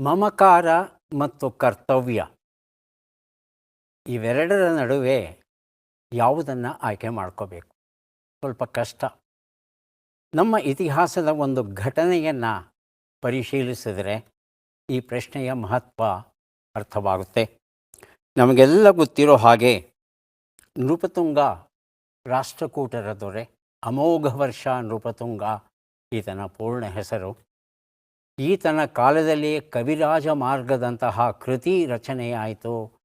ಮಮಕಾರ ಮತ್ತು ಕರ್ತವ್ಯ ಇವೆರಡರ ನಡುವೆ ಯಾವುದನ್ನು ಆಯ್ಕೆ ಮಾಡ್ಕೋಬೇಕು? ಸ್ವಲ್ಪ ಕಷ್ಟ. ನಮ್ಮ ಇತಿಹಾಸದ ಒಂದು ಘಟನೆಯನ್ನು ಪರಿಶೀಲಿಸಿದರೆ ಈ ಪ್ರಶ್ನೆಯ ಮಹತ್ವ ಅರ್ಥವಾಗುತ್ತೆ. ನಮಗೆಲ್ಲ ಗೊತ್ತಿರೋ ಹಾಗೆ ನೃಪತುಂಗ ರಾಷ್ಟ್ರಕೂಟರ ದೊರೆ, ಅಮೋಘ ವರ್ಷ ನೃಪತುಂಗ, ಈತನ ಪೂರ್ಣ ಹೆಸರು ಈತನ ಕಾಲದಲ್ಲಿ ಕವಿರಾಜ ಮಾರ್ಗದಂತಹ ಕೃತಿ ರಚನೆಯಾಯಿತು.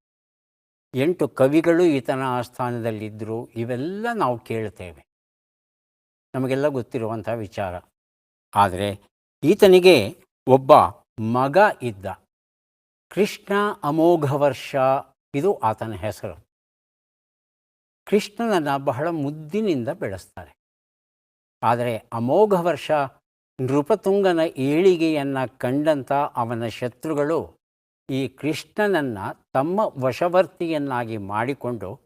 ಎಂಟು ಕವಿಗಳು ಈತನ ಆಸ್ಥಾನದಲ್ಲಿದ್ದರು ಇವೆಲ್ಲ ನಾವು ಕೇಳ್ತೇವೆ ನಮಗೆಲ್ಲ ಗೊತ್ತಿರುವಂಥ ವಿಚಾರ. ಆದರೆ ಈತನಿಗೆ ಒಬ್ಬ ಮಗ ಇದ್ದ. ಕೃಷ್ಣ ಅಮೋಘವರ್ಷ ಇದು ಆತನ ಹೆಸರು. ಕೃಷ್ಣನನ್ನು ಬಹಳ ಮುದ್ದಿನಿಂದ ಬೆಳೆಸ್ತಾರೆ. ಆದರೆ ಅಮೋಘ ವರ್ಷ ನೃಪತುಂಗನ ಏಳಿಗೆಯನ್ನು ಕಂಡಂಥ ಅವನ ಶತ್ರುಗಳು ಈ ಕೃಷ್ಣನನ್ನು ತಮ್ಮ ವಶವರ್ತಿಯನ್ನಾಗಿ ಮಾಡಿಕೊಂಡು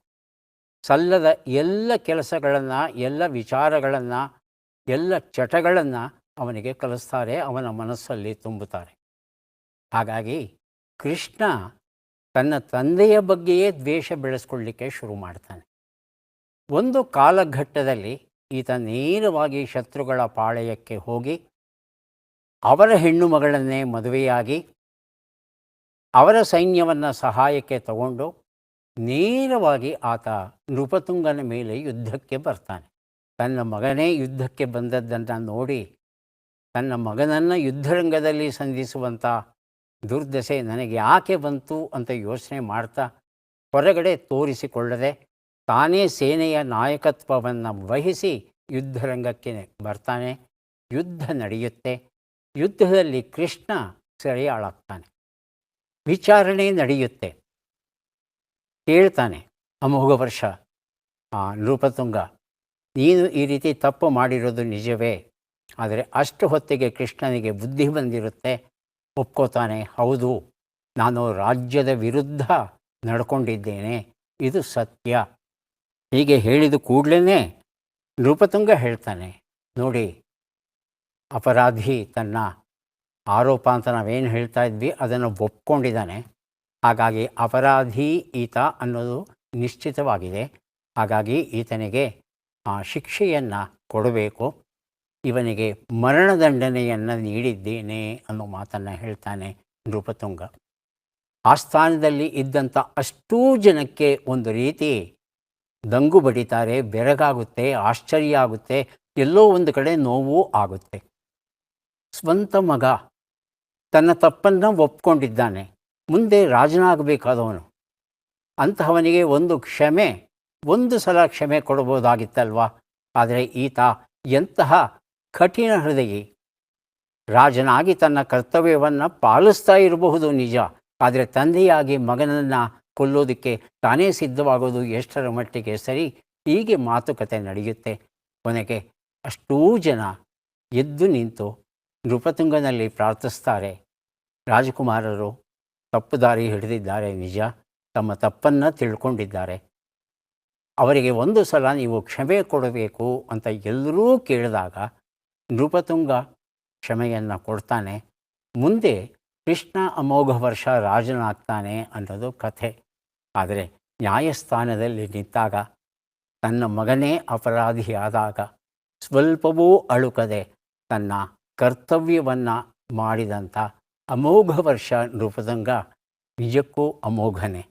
ಸಲ್ಲದ ಎಲ್ಲ ಕೆಲಸಗಳನ್ನು, ಎಲ್ಲ ವಿಚಾರಗಳನ್ನು, ಎಲ್ಲ ಚಟಗಳನ್ನು ಅವನಿಗೆ ಕಲಿಸ್ತಾರೆ, ಅವನ ಮನಸ್ಸಲ್ಲಿ ತುಂಬುತ್ತಾರೆ. ಹಾಗಾಗಿ ಕೃಷ್ಣ ತನ್ನ ತಂದೆಯ ಬಗ್ಗೆಯೇ ದ್ವೇಷ ಬೆಳೆಸ್ಕೊಳ್ಳಿಕ್ಕೆ ಶುರು ಮಾಡ್ತಾನೆ. ಒಂದು ಕಾಲಘಟ್ಟದಲ್ಲಿ ಈತ ನೇರವಾಗಿ ಶತ್ರುಗಳ ಪಾಳೆಯಕ್ಕೆ ಹೋಗಿ ಅವರ ಹೆಣ್ಣು ಮಗಳನ್ನೇ ಮದುವೆಯಾಗಿ ಅವರ ಸೈನ್ಯವನ್ನು ಸಹಾಯಕ್ಕೆ ತಗೊಂಡು ನೇರವಾಗಿ ಆತ ನೃಪತುಂಗನ ಮೇಲೆ ಯುದ್ಧಕ್ಕೆ ಬರ್ತಾನೆ. ತನ್ನ ಮಗನೇ ಯುದ್ಧಕ್ಕೆ ಬಂದದ್ದನ್ನು ನೋಡಿ ತನ್ನ ಮಗನನ್ನು ಯುದ್ಧರಂಗದಲ್ಲಿ ಸಂಧಿಸುವಂಥ ದುರ್ದಶೆ ನನಗೆ ಯಾಕೆ ಬಂತು ಅಂತ ಯೋಚನೆ ಮಾಡ್ತಾ ಹೊರಗಡೆ ತೋರಿಸಿಕೊಳ್ಳದೆ ತಾನೇ ಸೇನೆಯ ನಾಯಕತ್ವವನ್ನು ವಹಿಸಿ ಯುದ್ಧರಂಗಕ್ಕೆ ಬರ್ತಾನೆ, ಯುದ್ಧ ನಡೆಯುತ್ತೆ, ಯುದ್ಧದಲ್ಲಿ ಕೃಷ್ಣ ಸೆರೆಯಾಳಾಗ್ತಾನೆ, ವಿಚಾರಣೆ ನಡೆಯುತ್ತೆ ಕೇಳ್ತಾನೆ ಅಮೋಘ ವರ್ಷ ನೃಪತುಂಗ, ನೀನು ಈ ರೀತಿ ತಪ್ಪು ಮಾಡಿರೋದು ನಿಜವೇ, ಆದರೆ ಅಷ್ಟು ಹೊತ್ತಿಗೆ ಕೃಷ್ಣನಿಗೆ ಬುದ್ಧಿ ಬಂದಿರುತ್ತೆ, ಒಪ್ಕೋತಾನೆ, ಹೌದು, ನಾನು ರಾಜ್ಯದ ವಿರುದ್ಧ ನಡ್ಕೊಂಡಿದ್ದೇನೆ, ಇದು ಸತ್ಯ. ಹೀಗೆ ಹೇಳಿದ ಕೂಡಲೇ ನೃಪತುಂಗ ಹೇಳ್ತಾನೆ, ನೋಡಿ, ಅಪರಾಧಿ ತನ್ನ ಆರೋಪ ಅಂತ ನಾವೇನು ಹೇಳ್ತಾ ಇದ್ವಿ, ಅದನ್ನು ಒಪ್ಕೊಂಡಿದ್ದಾನೆ. ಹಾಗಾಗಿ ಅಪರಾಧಿ ಈತ ಅನ್ನೋದು ನಿಶ್ಚಿತವಾಗಿದೆ. ಹಾಗಾಗಿ ಈತನಿಗೆ ಆ ಶಿಕ್ಷೆಯನ್ನು ಕೊಡಬೇಕು. ಇವನಿಗೆ ಮರಣದಂಡನೆಯನ್ನು ನೀಡಿದ್ದೇನೆ ಅನ್ನೋ ಮಾತನ್ನು ಹೇಳ್ತಾನೆ ನೃಪತುಂಗ. ಆಸ್ಥಾನದಲ್ಲಿ ಇದ್ದಂಥ ಅಷ್ಟೂ ಜನಕ್ಕೆ ಒಂದು ರೀತಿ ದಂಗು ಬಡಿತಾರೆ, ಬೆರಗಾಗುತ್ತೆ, ಆಶ್ಚರ್ಯ ಆಗುತ್ತೆ, ಎಲ್ಲೋ ಒಂದು ಕಡೆ ನೋವು ಆಗುತ್ತೆ. ಸ್ವಂತ ಮಗ ತನ್ನ ತಪ್ಪನ್ನು ಒಪ್ಕೊಂಡಿದ್ದಾನೆ. ಮುಂದೆ ರಾಜನಾಗಬೇಕಾದವನು. ಅಂತಹವನಿಗೆ ಒಂದು ಕ್ಷಮೆ, ಒಂದು ಸಲ ಕ್ಷಮೆ ಕೊಡ್ಬೋದಾಗಿತ್ತಲ್ವಾ ಆದರೆ ಈತ ಎಂತಹ ಕಠಿಣ ಹೃದಯಿ. ರಾಜನಾಗಿ ತನ್ನ ಕರ್ತವ್ಯವನ್ನು ಪಾಲಿಸ್ತಾ ಇರಬಹುದು ನಿಜ, ಆದರೆ ತಂದೆಯಾಗಿ ಮಗನನ್ನು ಕೊಲ್ಲೋದಕ್ಕೆ ತಾನೇ ಸಿದ್ಧವಾಗೋದು ಎಷ್ಟರ ಮಟ್ಟಿಗೆ ಸರಿ? ಹೀಗೆ ಮಾತುಕತೆ ನಡೆಯುತ್ತೆ. ಕೊನೆಗೆ ಅಷ್ಟೂ ಜನ ಎದ್ದು ನಿಂತು ನೃಪತುಂಗನಲ್ಲಿ ಪ್ರಾರ್ಥಿಸ್ತಾರೆ. ರಾಜಕುಮಾರರು ತಪ್ಪು ದಾರಿ ಹಿಡಿದಿದ್ದಾರೆ ನಿಜ, ತಮ್ಮ ತಪ್ಪನ್ನು ತಿಳ್ಕೊಂಡಿದ್ದಾರೆ. ಅವರಿಗೆ ಒಂದು ಸಲ ನೀವು ಕ್ಷಮೆ ಕೊಡಬೇಕು ಅಂತ ಎಲ್ಲರೂ ಕೇಳಿದಾಗ ನೃಪತುಂಗ ಕ್ಷಮೆಯನ್ನು ಕೊಡ್ತಾನೆ. ಮುಂದೆ ಕೃಷ್ಣ ಅಮೋಘ ವರ್ಷ ರಾಜನಾಗ್ತಾನೆ ಅನ್ನೋದು ಕಥೆ. ಆದರೆ ನ್ಯಾಯಸ್ಥಾನದಲ್ಲಿ ನಿಂತಾಗ ತನ್ನ ಮಗನೇ ಅಪರಾಧಿಯಾದಾಗ ಸ್ವಲ್ಪವೂ ಅಳುಕದೆ ತನ್ನ ಕರ್ತವ್ಯವನ್ನು ಮಾಡಿದಂಥ ಅಮೋಘ ವರ್ಷ ನೃಪದಂಗ ನಿಜಕ್ಕೂ ಅಮೋಘನೇ.